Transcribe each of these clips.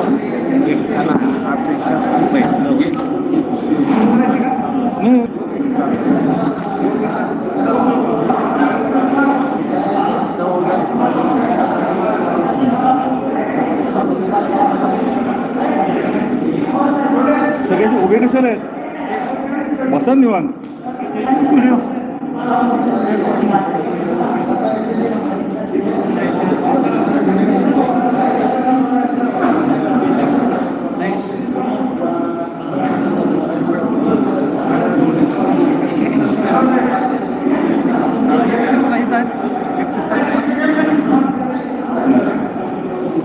एकट्याला अपेक्षाच खूप सगळ्याचे उभे कशाला आहेत? बसा निवांत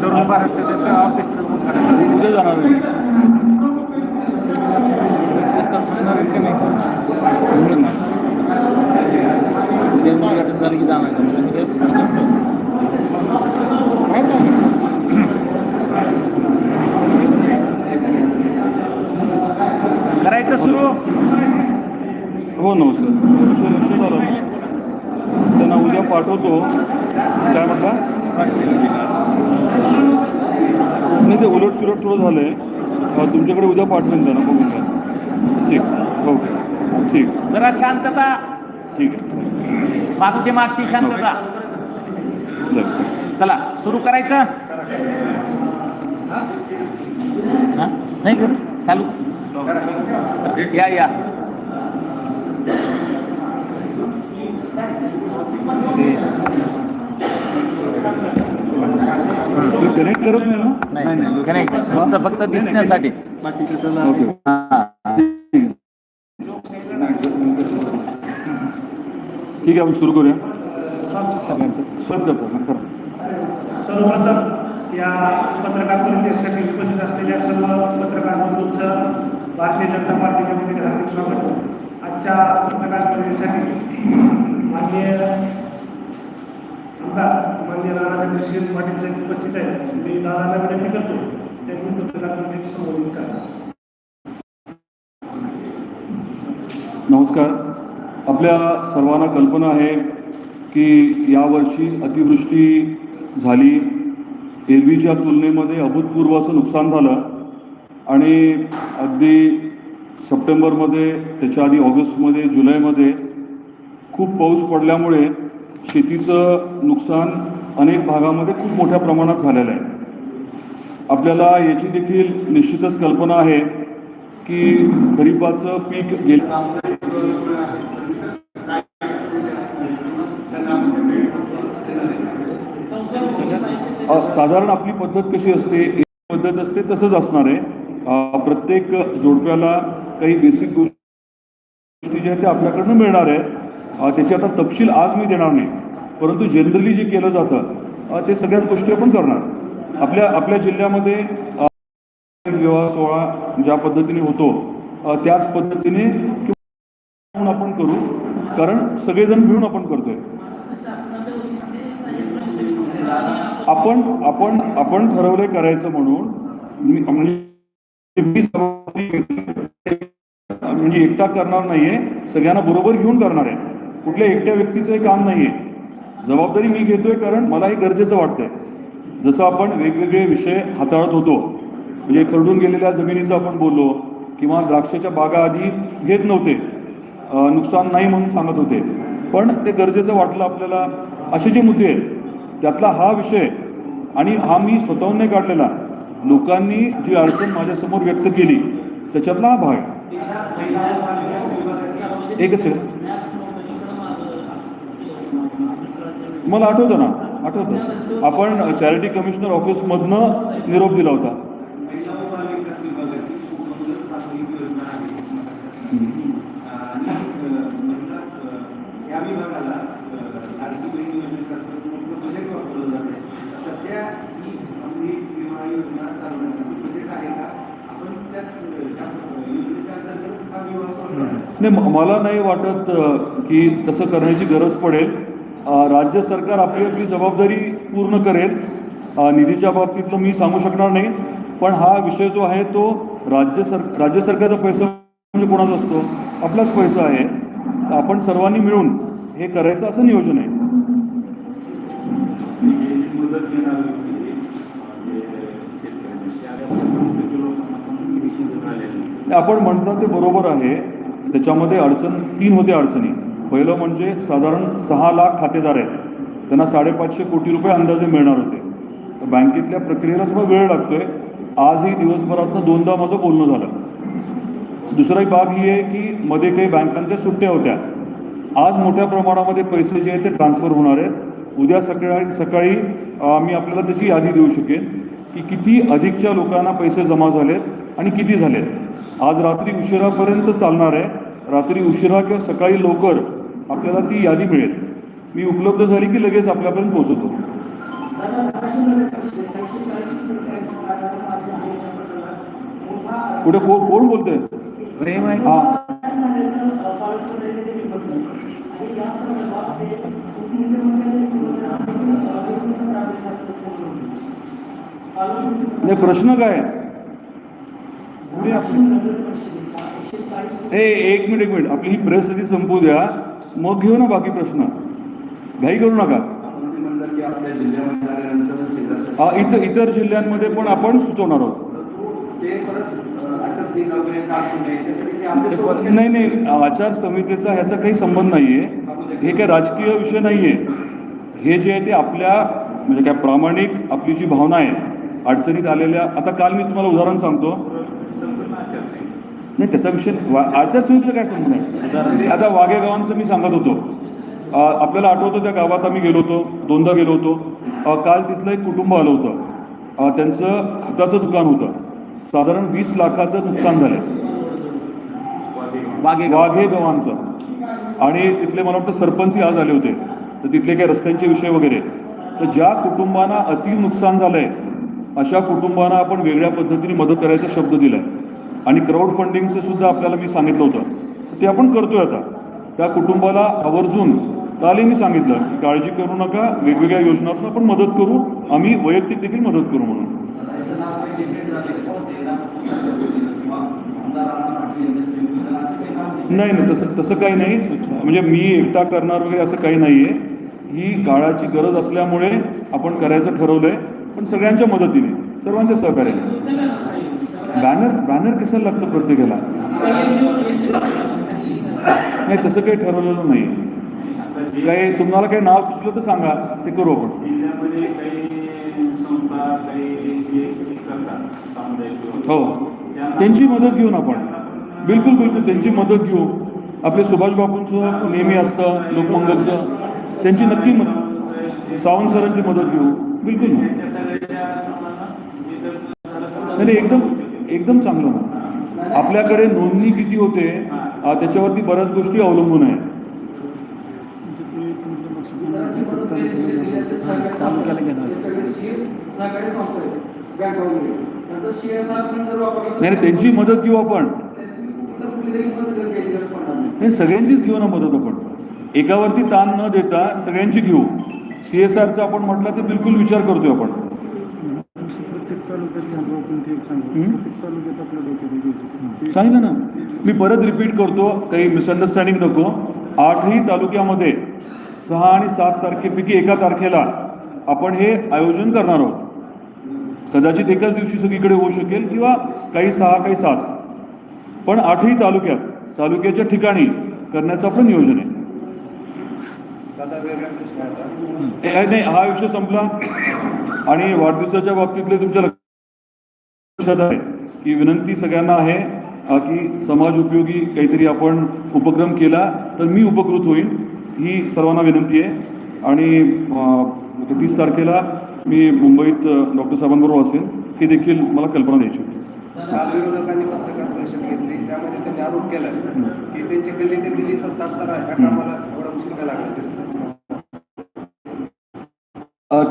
तरुण भारतच्या ऑफिस उद्या जाणार आहे थांबणार आहेत का नाही थांबणार नाही उद्या उद्घाटन झालं की जाणार का? म्हणजे उद्या असं- करायचं सुरू? हो नमस्कार. लक्ष लक्षात आलं त्यांना उद्या पाठवतो. काय म्हणता नाही ते उलट सुलट थोडं झालं आहे तुमच्याकडे उद्या पाठवेन त्यांना बघून घ्या. ठीक ओके. ठीक. जरा शांतता. ठीक. आहे मागची मागची शांतता. चला सुरू करायचं? हा? नाही कर चालू. या या. तुम्ही कनेक्ट करत नाही ना? नाही कनेक्ट नुसतं फक्त दिसण्यासाठी. ओके. हा. ठीक आहे आपण सुरू करूया. सगळ्यांचं. करतो हां, सर्वप्रथम या पत्रकार परिषदेसाठी उपस्थित असलेल्या सर्व पत्रकार बंधूंचं भारतीय जनता पार्टी कमिटीचे हार्दिक स्वागत. आजच्या पत्रकार परिषदेसाठी माननीय आमदार माननीय राणाचंद्र शिर पाटील साहेब उपस्थित आहेत. मी दादाला विनंती करतो. त्यांनी पत्रकार परिषदेची संबोधित करा नमस्कार. आपल्या सर्वांना कल्पना आहे की यावर्षी अतिवृष्टी झाली. एरवीच्या तुलनेमध्ये अभूतपूर्व असं नुकसान झालं. आणि अगदी सप्टेंबरमध्ये त्याच्या आधी ऑगस्टमध्ये जुलैमध्ये खूप पाऊस पडल्यामुळे शेतीचं नुकसान अनेक भागामध्ये खूप मोठ्या प्रमाणात झालेलं आहे. आपल्याला याची देखील निश्चितच कल्पना आहे की खरीपाचं पीक गेल्या साधारण आपली पद्धत कशी असते? पद्धत असते तसंच असणार आहे. प्रत्येक जोडप्याला काही बेसिक गोष्टी ज्या आहेत त्या आपल्याकडनं मिळणार आहे. त्याचे आता तपशील आज मी देणार नाही. परंतु जनरली जे केलं जातं ते सगळ्याच गोष्टी आपण करणार. आपल्या आपल्या जिल्ह्यामध्ये विवाह सोहळा ज्या पद्धतीने होतो त्याच पद्धतीने आपण करू कारण सगळेजण मिळून आपण करतोय. आपण आपण आपण ठरवलंय करायचं म्हणून म्हणजे म्हणजे एकटा करणार नाहीये सगळ्यांना बरोबर घेऊन करणार आहे. कुठल्या एकट्या व्यक्तीचं हे काम आहे जबाबदारी मी घेतोय कारण मला हे गरजेचं वाटतंय. जसं आपण वेगवेगळे विषय हाताळत होतो म्हणजे खरडून गेलेल्या जमिनीचं आपण बोललो किंवा द्राक्षाच्या बागा आधी घेत नव्हते नुकसान नाही म्हणून सांगत होते. पण ते गरजेचं वाटलं आपल्याला असे जे मुद्दे आहेत त्यातला हा विषय आणि हा मी स्वतःहून नाही काढलेला लोकांनी जी अडचण माझ्यासमोर व्यक्त केली त्याच्यातला हा भाग एकच आहे मला आठवतं ना आठवतं. आपण चॅरिटी कमिशनर ऑफिसमधनं निरोप दिला होता. नाही मला नाही वाटत की तसं करण्याची गरज पडेल. राज्य सरकार आपली आपली जबाबदारी पूर्ण करेल. निधीच्या बाबतीतलं मी सांगू शकणार नाही. पण हा विषय जो आहे तो राज्य सर राज्य सरकारचा पैसा म्हणजे कोणाचा असतो? आपलाच पैसा आहे. आपण सर्वांनी मिळून हे करायचं असं नियोजन आहे. नाही, आपण म्हणता ते बरोबर आहे. त्याच्यामध्ये अडचण तीन होत्या अडचणी. पहिलं म्हणजे साधारण सहा लाख खातेदार आहेत. त्यांना साडेपाचशे कोटी रुपये अंदाजे मिळणार होते. तर बँकेतल्या प्रक्रियेला थोडा वेळ लागतोय. आजही दिवसभरातनं दोनदा माझं बोलणं झालं. दुसरी बाब ही आहे की मध्ये काही बँकांच्या सुट्ट्या होत्या. आज मोठ्या प्रमाणामध्ये पैसे जे आहेत ते ट्रान्सफर होणार आहेत. उद्या सकाळी सकाळी मी आपल्याला त्याची यादी देऊ शकेन की किती अधिकच्या लोकांना पैसे जमा झालेत आणि किती झालेत. आज रात्री उशिरापर्यंत चालणार आहे. रात्री उशिरा किंवा सकाळी लवकर आपल्याला ती यादी मिळेल. मी उपलब्ध झाली की लगेच आपल्यापर्यंत पोहोचवतो कुठे को कोण बोलतंय? प्रेम आहे. हा. नाही प्रश्न काय ए एक मिनिट एक मिनिट. आपली ही प्रेस आधी संपू द्या. मग घेऊ ना बाकी प्रश्न. घाई करू नका. इतर इतर जिल्ह्यांमध्ये पण आपण सुचवणार आहोत. नाही नाही आचारसंहितेचा ह्याचा काही संबंध नाही आहे हे काही राजकीय विषय नाही आहे हे जे आहे ते आपल्या म्हणजे काय प्रामाणिक आपली जी भावना आहे अडचणीत आलेल्या आता काल मी तुम्हाला उदाहरण सांगतो. नाही त्याचा विषय वा आचारसंहितेला काय संबंध आहे? आता वाघेगावांचं मी सांगत होतो. आपल्याला आठवतं त्या गावात आम्ही गेलो होतो दोनदा गेलो होतो. काल तिथलं एक कुटुंब आलं होतं. त्यांचं खताचं दुकान होतं. साधारण वीस लाखाचं नुकसान झालं वाघे वाघे गव्हांचं आणि तिथले मला वाटतं सरपंचही आज आले होते. तर तिथले काही रस्त्यांचे विषय वगैरे. तर ज्या कुटुंबांना अति नुकसान झालंय अशा कुटुंबांना आपण वेगळ्या पद्धतीने मदत करायचा शब्द दिलाय. आणि क्राऊड फंडिंगचं सुद्धा आपल्याला मी सांगितलं होतं. ते आपण करतोय आता. त्या कुटुंबाला आवर्जून कालही मी सांगितलं की काळजी करू नका वेगवेगळ्या योजनातून आपण मदत करू. आम्ही वैयक्तिक देखील मदत करू म्हणून. नाही नाही तसं तसं काही नाही. म्हणजे मी एकटा करणार वगैरे असं काही नाही आहे ही काळाची गरज असल्यामुळे आपण करायचं ठरवलं आहे पण सगळ्यांच्या मदतीने सर्वांच्या सहकार्याने. बॅनर बॅनर कशाला लागतं प्रत्येकाला? नाही तसं काही ठरवलेलं नाही. काही तुम्हाला काही नाव सुचलं तर सांगा ते करू आपण. हो. त्यांची मदत घेऊन आपण. बिलकुल बिलकुल त्यांची मदत घेऊ. आपले सुभाष बापूंचं नेहमी असतं लोकमंगलचं. त्यांची नक्की मदत सावंत सरांची मदत घेऊ. बिलकुल नाही, एकदम एकदम चांगलं. आपल्याकडे नोंदणी किती होते त्याच्यावरती बऱ्याच गोष्टी अवलंबून आहे नाही त्यांची मदत घेऊ आपण. नाही सगळ्यांचीच घेऊ ना मदत आपण. एकावरती ताण न देता सगळ्यांची घेऊ. सी एस आपण म्हटलं तर बिलकुल विचार करतोय आपण. सांगितलं ना. मी परत रिपीट करतो काही मिसअंडरस्टँडिंग नको. आठही तालुक्यामध्ये सहा आणि सात तारखेपैकी एका तारखेला आपण हे आयोजन करणार आहोत. कदाचित एकाच दिवशी सगळीकडे होऊ शकेल किंवा काही सहा काही सात. पण आठही तालुक्यात तालुक्याच्या ठिकाणी करण्याचं आपलं नियोजन आहे. नाही हा विषय संपला. आणि वाढदिवसाच्या बाबतीतले तुमच्या लक्षात आहे की विनंती सगळ्यांना आहे की समाज उपयोगी काहीतरी आपण उपक्रम केला तर मी उपकृत होईल ही सर्वांना विनंती आहे. आणि तीस तारखेला मी मुंबईत डॉक्टर साहेबांबरोबर असेल हे देखील मला कल्पना द्यायची होती.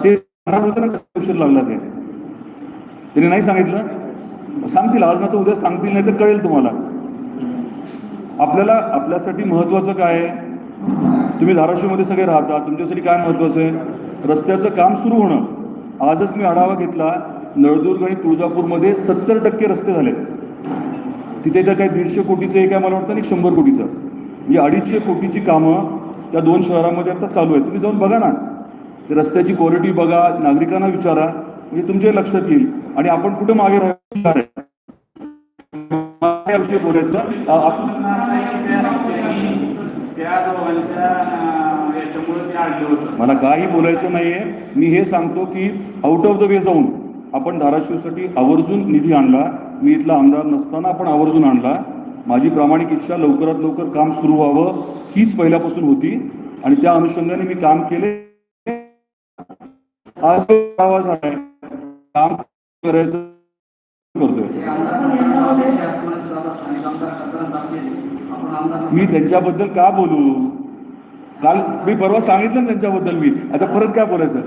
ते उशीर लागला ते? त्यांनी नाही सांगितलं? सांगतील आज ना तर उद्या सांगतील नाही तर कळेल तुम्हाला. आपल्याला आपल्यासाठी महत्त्वाचं काय आहे? तुम्ही धाराशिवमध्ये सगळे राहता तुमच्यासाठी काय महत्त्वाचं आहे? रस्त्याचं काम सुरू होणं. आजच मी आढावा घेतला नळदुर्ग आणि तुळजापूरमध्ये सत्तर टक्के रस्ते झाले तिथे तर काही दीडशे कोटीचं एक आहे मला वाटतं आणि शंभर कोटीचं. म्हणजे अडीचशे कोटीची कामं त्या दोन शहरामध्ये आता चालू आहे तुम्ही जाऊन बघा ना. ते रस्त्याची क्वालिटी बघा नागरिकांना विचारा. म्हणजे तुमच्याही लक्षात येईल. आणि आपण कुठं मागे राहणार आहे मला बोलायचं. मला काही बोलायचं नाहीये. मी हे सांगतो की आउट ऑफ द वे जाऊन आपण धाराशिवसाठी आवर्जून निधी आणला. मी इथला आमदार नसताना आपण आवर्जून आणला. माझी प्रामाणिक इच्छा लवकरात लवकर काम सुरू व्हावं हीच पहिल्यापासून होती. आणि त्या अनुषंगाने मी काम केले. आज झालाय आहे काम करायचं करतोय. मी त्यांच्याबद्दल का बोलू? काल मी परवा सांगितलं ना त्यांच्याबद्दल मी. आता परत काय बोलायचं?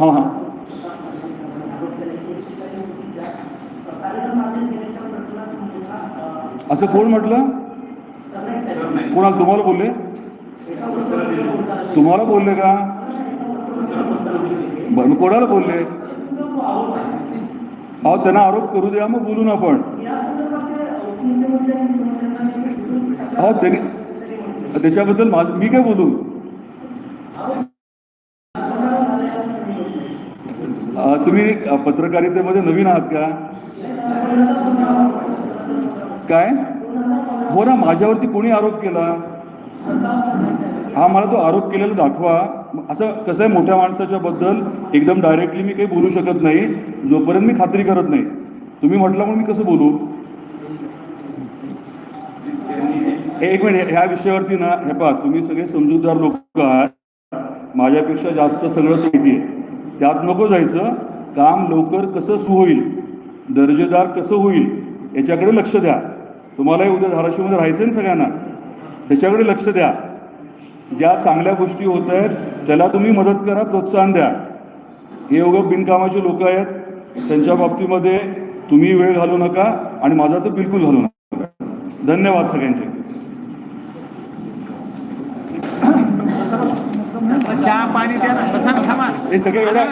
हां हां. असं कोण म्हटलं? कोणाला तुम्हाला बोलले? तुम्हाला बोलले का? मग कोणाला बोलले? अहो त्यांना आरोप करू द्या मग बोलून आपण. अहो त्यांनी त्याच्याबद्दल माझं मी काय बोलू? तुम्ही पत्रकारितेमध्ये नवीन आहात का? काय? हो ना माझ्यावरती कोणी आरोप केला? हा मला तो आरोप केलेला दाखवा. असं कसं आहे मोठ्या माणसाच्या बद्दल एकदम डायरेक्टली मी काही बोलू शकत नाही. जोपर्यंत मी खात्री करत नाही. तुम्ही म्हटलं म्हणून मी कसं बोलू? एक मिनिट ह्या विषयावरती ना हे पहा तुम्ही सगळे समजूतदार लोक आहात. माझ्यापेक्षा जास्त सगळं माहिती आहे. त्यात नको जायचं. काम लवकर कसं सु होईल दर्जेदार कसं होईल याच्याकडे लक्ष द्या. तुम्हालाही उद्या धाराशिवमध्ये राहायचं आहे ना सगळ्यांना? त्याच्याकडे लक्ष द्या. ज्या चांगल्या गोष्टी होत आहेत त्याला तुम्ही मदत करा प्रोत्साहन द्या. हे उगं बिनकामाचे लोक आहेत. त्यांच्या बाबतीमध्ये तुम्ही वेळ घालू नका आणि माझा तर बिलकुल घालू नका. धन्यवाद सगळ्यांचे. हे सगळे एवढ्या